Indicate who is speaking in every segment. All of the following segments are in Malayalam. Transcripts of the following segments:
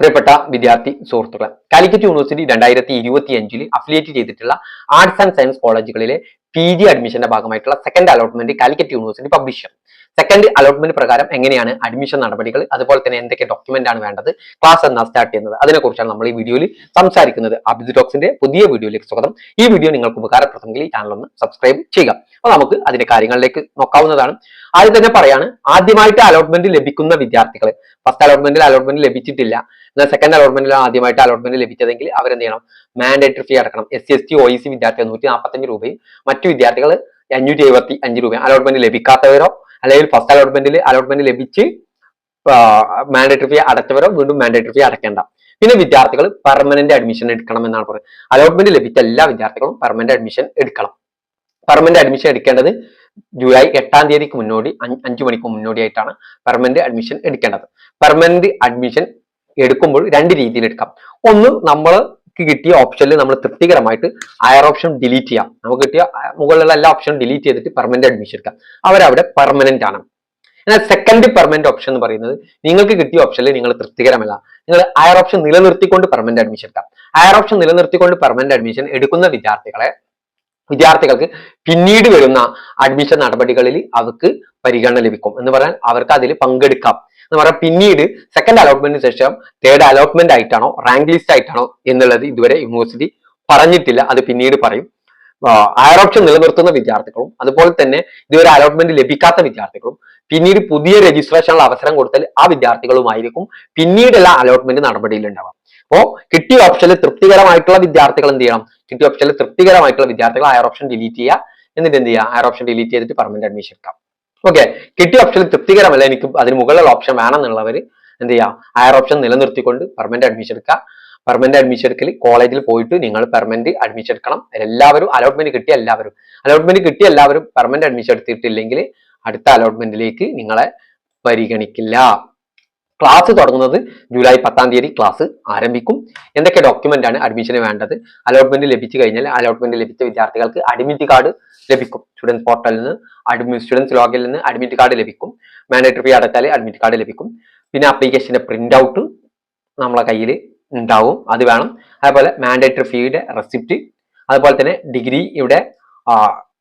Speaker 1: പ്രിയപ്പെട്ട വിദ്യാർത്ഥി സുഹൃത്തുക്കളെ കാലിക്കറ്റ് യൂണിവേഴ്സിറ്റി രണ്ടായിരത്തി ഇരുപത്തി അഞ്ചിൽ അഫിലിയേറ്റ് ചെയ്തിട്ടുള്ള ആർട്സ് ആൻഡ് സയൻസ് കോളേജുകളിലെ പി ജി അഡ്മിഷന്റെ ഭാഗമായിട്ടുള്ള second allotment Calicut university publish second allotment പ്രകാരം എങ്ങനെയാണ് അഡ്മിഷൻ നടപടികൾ അതുപോലെ തന്നെ എന്തൊക്കെ ഡോക്യുമെന്റ് ആണ് വേണ്ടത് ക്ലാസ് എന്നാ സ്റ്റാർട്ട് ചെയ്യുന്നത് അതിനെക്കുറിച്ചാണ് നമ്മൾ ഈ വീഡിയോയിൽ സംസാരിക്കുന്നത്. അബിദ് ടോക്സിന്റെ പുതിയ വീഡിയോയിലേക്ക് സ്വാഗതം. ഈ വീഡിയോ നിങ്ങൾക്ക് ഉപകാരപ്രദമെങ്കിൽ ഈ ചാനൽ ഒന്ന് സബ്സ്ക്രൈബ് ചെയ്യുക. അപ്പോൾ നമുക്ക് അതിന്റെ കാര്യങ്ങളിലേക്ക് നോക്കാവുന്നതാണ്. ആദ്യം തന്നെ പറയാണ് ആദ്യമായിട്ട് അലോട്ട്മെന്റ് ലഭിക്കുന്ന വിദ്യാർത്ഥികൾ ഫസ്റ്റ് അലോട്ട്മെന്റിൽ അലോട്ട്മെന്റ് ലഭിച്ചിട്ടില്ല. എന്നാൽ സെക്കൻഡ് അലോട്ട്മെന്റിൽ ആദ്യമായിട്ട് അലോട്ട്മെന്റ് ലഭിച്ചതെങ്കിൽ അവരെന്ത് ചെയ്യണം? മാൻഡേറ്ററി ഫീ അടക്കണം. S C S T O E C വിദ്യാർത്ഥികൾ നൂറ്റി നാൽപ്പത്തഞ്ച് രൂപയും മറ്റു വിദ്യാർത്ഥികൾ അഞ്ഞൂറ്റി എഴുപത്തി അഞ്ച് രൂപയും അലോട്ട്മെന്റ് ലഭിക്കാത്തവരോ അല്ലെങ്കിൽ ഫസ്റ്റ് അലോട്ട്മെന്റിൽ അലോട്ട്മെന്റ് ലഭിച്ച് മാൻഡേറ്ററി ഫീ അടച്ചവരോ വീണ്ടും മാൻഡേറ്ററി ഫീ അടക്കേണ്ട. പിന്നെ വിദ്യാർത്ഥികൾ പെർമനന്റ് അഡ്മിഷൻ എടുക്കണം എന്നാണ് പറയുന്നത്. അലോട്ട്മെന്റ് ലഭിച്ച എല്ലാ വിദ്യാർത്ഥികളും പെർമനന്റ് അഡ്മിഷൻ എടുക്കണം. പെർമനന്റ് അഡ്മിഷൻ എടുക്കേണ്ടത് ജൂലൈ എട്ടാം തീയതിക്ക് മുന്നോടി അഞ്ച് മണിക്ക് മുന്നോടിയായിട്ടാണ് പെർമനന്റ് അഡ്മിഷൻ എടുക്കേണ്ടത്. പെർമനന്റ് അഡ്മിഷൻ എടുക്കുമ്പോൾ രണ്ട് രീതിയിൽ എടുക്കാം. ഒന്ന് നമ്മൾ കിട്ടിയ ഓപ്ഷനിൽ നമ്മൾ തൃപ്തികരമായിട്ട് ഹയർ ഓപ്ഷൻ ഡിലീറ്റ് ചെയ്യാം. നമുക്ക് കിട്ടിയ മുകളിലുള്ള എല്ലാ ഓപ്ഷനും ഡിലീറ്റ് ചെയ്തിട്ട് പെർമനന്റ് അഡ്മിഷൻ എടുക്കാം. അവരവിടെ പെർമനന്റ് ആണ്. എന്നാൽ സെക്കൻഡ് പെർമനന്റ് ഓപ്ഷൻ എന്ന് പറയുന്നത് നിങ്ങൾക്ക് കിട്ടിയ ഓപ്ഷനിൽ നിങ്ങൾ തൃപ്തികരമല്ല. നിങ്ങൾ ഹയർ ഓപ്ഷൻ നിലനിർത്തിക്കൊണ്ട് പെർമനന്റ് അഡ്മിഷൻ എടുക്കാം. ഹയർ ഓപ്ഷൻ നിലനിർത്തിക്കൊണ്ട് പെർമനന്റ് അഡ്മിഷൻ എടുക്കുന്ന വിദ്യാർത്ഥികളെ വിദ്യാർത്ഥികൾക്ക് പിന്നീട് വരുന്ന അഡ്മിഷൻ നടപടികളിൽ അവർക്ക് പരിഗണന ലഭിക്കും. എന്ന് പറഞ്ഞാൽ അവർക്ക് അതിൽ പങ്കെടുക്കാം. എന്ന് പറഞ്ഞാൽ പിന്നീട് സെക്കൻഡ് അലോട്ട്മെന്റിന് ശേഷം തേർഡ് അലോട്ട്മെന്റ് ആയിട്ടാണോ റാങ്ക് ലിസ്റ്റ് ആയിട്ടാണോ എന്നുള്ളത് ഇതുവരെ യൂണിവേഴ്സിറ്റി പറഞ്ഞിട്ടില്ല. അത് പിന്നീട് പറയും. ആയർ ഓപ്ഷൻ നിലനിർത്തുന്ന വിദ്യാർത്ഥികളും അതുപോലെ തന്നെ ഇതുവരെ അലോട്ട്മെന്റ് ലഭിക്കാത്ത വിദ്യാർത്ഥികളും പിന്നീട് പുതിയ രജിസ്ട്രേഷനുള്ള അവസരം കൊടുത്താൽ ആ വിദ്യാർത്ഥികളുമായിരിക്കും പിന്നീടുള്ള അലോട്ട്മെന്റ് നടപടിയിൽ ഉണ്ടാവാം അപ്പോ കിട്ടിയ ഓപ്ഷനിൽ തൃപ്തികരമായിട്ടുള്ള വിദ്യാർത്ഥികൾ എന്ത് ചെയ്യണം? കിട്ടിയ ഓപ്ഷനിൽ തൃപ്തികരമായിട്ടുള്ള വിദ്യാർത്ഥികൾ ആയർ ഓപ്ഷൻ ഡിലീറ്റ് ചെയ്യുക. എന്നിട്ട് എന്ത് ചെയ്യുക? ഹയർ ഓപ്ഷൻ ഡിലീറ്റ് ചെയ്തിട്ട് പെർമനന്റ് അഡ്മിഷൻ എടുക്കാം. ഓക്കെ കിട്ടിയ ഓപ്ഷൻ തൃപ്തികരമല്ല. എനിക്ക് അതിന് മുകളിലുള്ള ഓപ്ഷൻ വേണമെന്നുള്ളവർ എന്ത് ചെയ്യുക ഹയർ ഓപ്ഷൻ നിലനിർത്തിക്കൊണ്ട് പെർമനന്റ് അഡ്മിഷൻ എടുക്കുക. പെർമനന്റ് അഡ്മിഷൻ എടുക്കൽ കോളേജിൽ പോയിട്ട് നിങ്ങൾ പെർമനന്റ് അഡ്മിഷൻ എടുക്കണം. എല്ലാവരും അലോട്ട്മെന്റ് കിട്ടിയ എല്ലാവരും. അലോട്ട്മെന്റ് കിട്ടിയ എല്ലാവരും പെർമനന്റ് അഡ്മിഷൻ എടുത്തിട്ടില്ലെങ്കിൽ അടുത്ത അലോട്ട്മെന്റിലേക്ക് നിങ്ങളെ പരിഗണിക്കില്ല. ക്ലാസ് തുടങ്ങുന്നത് ജൂലൈ പത്താം തീയതി ക്ലാസ് ആരംഭിക്കും. എന്തൊക്കെ ഡോക്യുമെന്റ് ആണ് അഡ്മിഷന് വേണ്ടത്? അലോട്ട്മെന്റ് ലഭിച്ചു കഴിഞ്ഞാൽ അലോട്ട്മെന്റ് ലഭിച്ച വിദ്യാർത്ഥികൾക്ക് അഡ്മിറ്റ് കാർഡ് ലഭിക്കും. സ്റ്റുഡൻസ് പോർട്ടലിൽ നിന്ന് അഡ്മി സ്റ്റുഡൻസ് ലോഗിൽ നിന്ന് അഡ്മിറ്റ് കാർഡ് ലഭിക്കും. മാൻഡേറ്ററി ഫീ അടച്ചാൽ അഡ്മിറ്റ് കാർഡ് ലഭിക്കും. പിന്നെ അപ്ലിക്കേഷന്റെ പ്രിന്റ് ഔട്ട് നമ്മളെ കയ്യിൽ ഉണ്ടാവും. അത് വേണം. അതേപോലെ മാൻഡേറ്ററി ഫീയുടെ റെസിപ്റ്റ് അതുപോലെ തന്നെ degree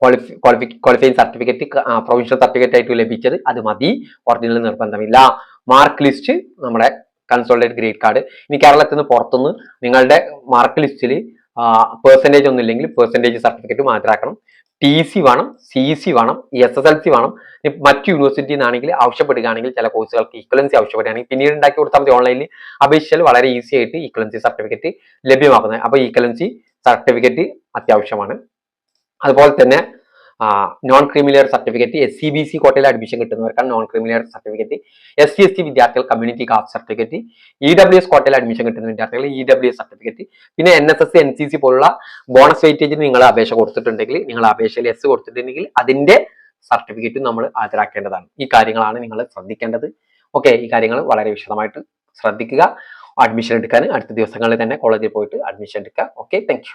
Speaker 1: ക്വാളിഫി qualify qualifying certificate provisional certificate ആയിട്ട് ലഭിച്ചത് അത് മതി. ഒറിജിനൽ നിർബന്ധമില്ല. മാർക്ക് ലിസ്റ്റ് നമ്മുടെ കൺസോൾട്ടേറ്റ് ഗ്രേഡ് കാർഡ് ഇനി കേരളത്തിൽ നിന്ന് പുറത്തുനിന്ന് നിങ്ങളുടെ മാർക്ക് ലിസ്റ്റിൽ പെർസെന്റേജ് ഒന്നും ഇല്ലെങ്കിൽ പെർസെന്റേജ് സർട്ടിഫിക്കറ്റ് ഹാജരാക്കണം ടി സി വേണം സി സി വേണം എസ് എസ് എൽ സി വേണം. മറ്റു യൂണിവേഴ്സിറ്റിയിൽ നിന്നാണെങ്കിൽ ആവശ്യപ്പെടുകയാണെങ്കിൽ ചില കോഴ്സുകൾക്ക് ഈക്വലൻസി ആവശ്യപ്പെടുകയാണെങ്കിൽ പിന്നീട് ഉണ്ടാക്കി കൊടുത്താൽ മതി ഓൺലൈനിൽ അപേക്ഷിച്ചാൽ വളരെ ഈസി ആയിട്ട് ഈക്വലൻസി സർട്ടിഫിക്കറ്റ് ലഭ്യമാക്കുന്നത്. അപ്പോൾ ഈക്വലൻസി സർട്ടിഫിക്കറ്റ് അത്യാവശ്യമാണ്. അതുപോലെ തന്നെ non creamy layer certificate S C B C കോട്ടയിൽ admission കിട്ടുന്നവർക്കാണ് non creamy layer certificate S C S T വിദ്യാർത്ഥികൾ community caste certificate E W S കോട്ടയിൽ അഡ്മിഷൻ കിട്ടുന്ന വിദ്യാർത്ഥികൾ ഇ ഡബ്ല്യു എസ് സർട്ടിഫിക്കറ്റ് പിന്നെ N S S N C C പോലുള്ള ബോണസ് വെയിറ്റേജിന് നിങ്ങൾ അപേക്ഷ കൊടുത്തിട്ടുണ്ടെങ്കിൽ നിങ്ങൾ അപേക്ഷയിൽ എസ് കൊടുത്തിട്ടുണ്ടെങ്കിൽ അതിന്റെ സർട്ടിഫിക്കറ്റും നമ്മൾ ഹാജരാക്കേണ്ടതാണ്. ഈ കാര്യങ്ങളാണ് നിങ്ങൾ ശ്രദ്ധിക്കേണ്ടത്. ഓക്കെ ഈ കാര്യങ്ങൾ വളരെ വിശദമായിട്ട് ശ്രദ്ധിക്കുക. അഡ്മിഷൻ എടുക്കാൻ അടുത്ത ദിവസങ്ങളിൽ തന്നെ കോളേജിൽ പോയിട്ട് അഡ്മിഷൻ എടുക്കുക. Okay thank